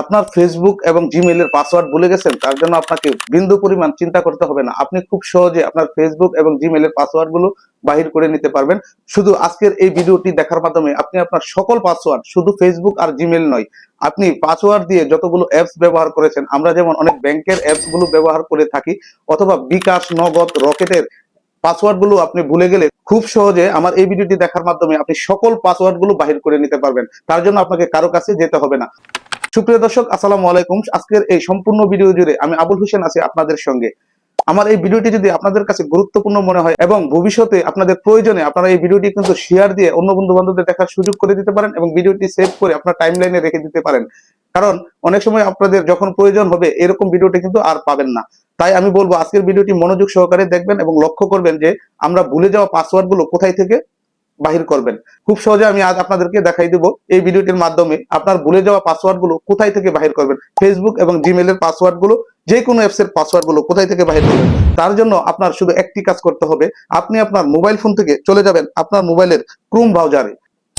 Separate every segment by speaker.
Speaker 1: আপনার ফেসবুক এবং জিমেইলের পাসওয়ার্ড ভুলে গেছেন, তার জন্য আপনাকে বিন্দু পরিমাণ চিন্তা করতে হবে না। আপনি খুব সহজে আপনার ফেসবুক এবং জিমেইলের পাসওয়ার্ডগুলো বাহির করে নিতে পারবেন। শুধু আজকের এই ভিডিওটি দেখার মাধ্যমে আপনি আপনার সকল পাসওয়ার্ড শুধু ফেসবুক আর জিমেইল নয়, আপনি পাসওয়ার্ড দিয়ে যতগুলো অ্যাপস ব্যবহার করেছেন, আমরা যেমন অনেক ব্যাংকের অ্যাপসগুলো ব্যবহার করে থাকি, অথবা বিকাশ, নগদ, রকেটের পাসওয়ার্ডগুলো আপনি ভুলে গেলে খুব সহজে আমার এই ভিডিওটি দেখার মাধ্যমে আপনি সকল পাসওয়ার্ডগুলো বাহির করে নিতে পারবেন। তার জন্য আপনাকে কারও কাছে যেতে হবে না। সুপ্রিয় দর্শক, আসসালামু আলাইকুম। আজকের এই সম্পূর্ণ ভিডিও জুড়ে আমি আবুল হোসেন আছি আপনাদের সঙ্গে। আমার এই ভিডিওটি যদি আপনাদের কাছে গুরুত্বপূর্ণ মনে হয় এবং ভবিষ্যতে আপনাদের প্রয়োজনে আপনারা এই ভিডিওটি কিন্তু শেয়ার দিয়ে অন্য বন্ধু বান্ধবদের দেখার সুযোগ করে দিতে পারেন এবং ভিডিওটি সেভ করে আপনার টাইম লাইনে রেখে দিতে পারেন। কারণ অনেক সময় আপনাদের যখন প্রয়োজন হবে, এরকম ভিডিওটি কিন্তু আর পাবেন না। তাই আমি বলব, আজকের ভিডিওটি মনোযোগ সহকারে দেখবেন এবং লক্ষ্য করবেন যে আমরা ভুলে যাওয়া পাসওয়ার্ডগুলো কোথায় থেকে বাহির করবেন। খুব সহজে আমি আজ আপনাদেরকে দেখাই দেব এই ভিডিওটির মাধ্যমে আপনার ভুলে যাওয়া পাসওয়ার্ডগুলো কোথায় থেকে বাহির করবেন। ফেসবুক এবং জিমেলের পাসওয়ার্ডগুলো যে কোনো পাসওয়ার্ডগুলো কোথায় থেকে বাহির করবেন। তার জন্য আপনার শুধু একটি কাজ করতে হবে, আপনি আপনার মোবাইল ফোন থেকে চলে যাবেন আপনার মোবাইলের ক্রোম ব্রাউজারে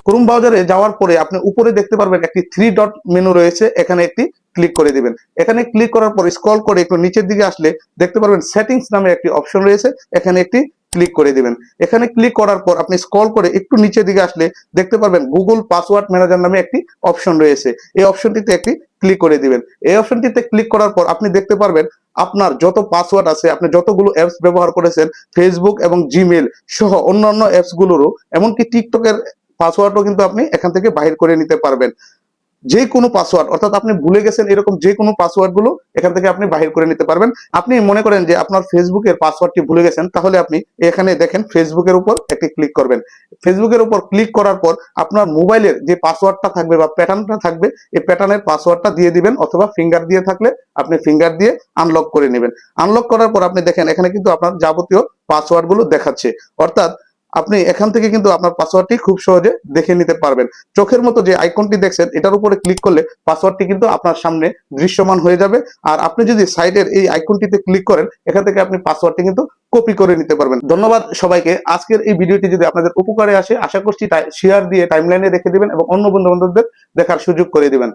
Speaker 1: ক্রোম ব্রাউজারে যাওয়ার পরে আপনি উপরে দেখতে পারবেন একটি থ্রি ডট মেনু রয়েছে, এখানে একটি ক্লিক করে দিবেন। এখানে ক্লিক করার পর স্ক্রল করে একটু নিচের দিকে আসলে দেখতে পারবেন সেটিংস নামে একটি অপশন রয়েছে, এখানে একটি ক্লিক করে দিবেন। এখানে ক্লিক করার পর আপনি স্ক্রল করে একটু নিচের দিকে আসলে দেখতে পারবেন গুগল পাসওয়ার্ড ম্যানেজার নামে একটি অপশন রয়েছে। এই অপশনটিতে একটি ক্লিক করে দিবেন। এই অপশনটিতে ক্লিক করার পর আপনি দেখতে পারবেন আপনার যত পাসওয়ার্ড আছে, আপনি যতগুলো অ্যাপস ব্যবহার করেছেন ফেসবুক এবং জিমেল সহ অন্যান্য অ্যাপস গুলোরও, এমনকি টিকটকের পাসওয়ার্ডও কিন্তু আপনি এখান থেকে বাহির করে নিতে পারবেন। যে কোনো পাসওয়ার্ড অর্থাৎ আপনি ভুলে গেছেন এরকম যে কোনো পাসওয়ার্ডগুলো এখান থেকে আপনি বাহির করে নিতে পারবেন। আপনি মনে করেন যে আপনার ফেসবুকের পাসওয়ার্ডটি ভুলে গেছেন, তাহলে আপনি এখানে দেখেন ফেসবুকের উপর একটি ক্লিক করবেন। ফেসবুকের উপর ক্লিক করার পর আপনার মোবাইলের যে পাসওয়ার্ডটা থাকবে বা প্যাটার্নটা থাকবে, এই প্যাটার্নের পাসওয়ার্ডটা দিয়ে দিবেন অথবা ফিঙ্গার দিয়ে থাকলে আপনি ফিঙ্গার দিয়ে আনলক করে নেবেন। আনলক করার পর আপনি দেখেন এখানে কিন্তু আপনার যাবতীয় পাসওয়ার্ডগুলো দেখাচ্ছে। অর্থাৎ আপনি এখান থেকে কিন্তু আপনার পাসওয়ার্ডটি খুব সহজে দেখে নিতে পারবেন। চোখের মতো যে আইকনটি দেখছেন, এটার উপরে ক্লিক করলে পাসওয়ার্ডটি কিন্তু আপনার সামনে দৃশ্যমান হয়ে যাবে। আর আপনি যদি সাইডের এই আইকনটিতে ক্লিক করেন, এখান থেকে আপনি পাসওয়ার্ডটি কিন্তু কপি করে নিতে পারবেন। ধন্যবাদ সবাইকে। আজকের এই ভিডিওটি যদি আপনাদের উপকারে আসে, আশা করছি শেয়ার দিয়ে টাইমলাইনে রেখে দিবেন এবং অন্য বন্ধু বান্ধবদের দেখার সুযোগ করে দিবেন।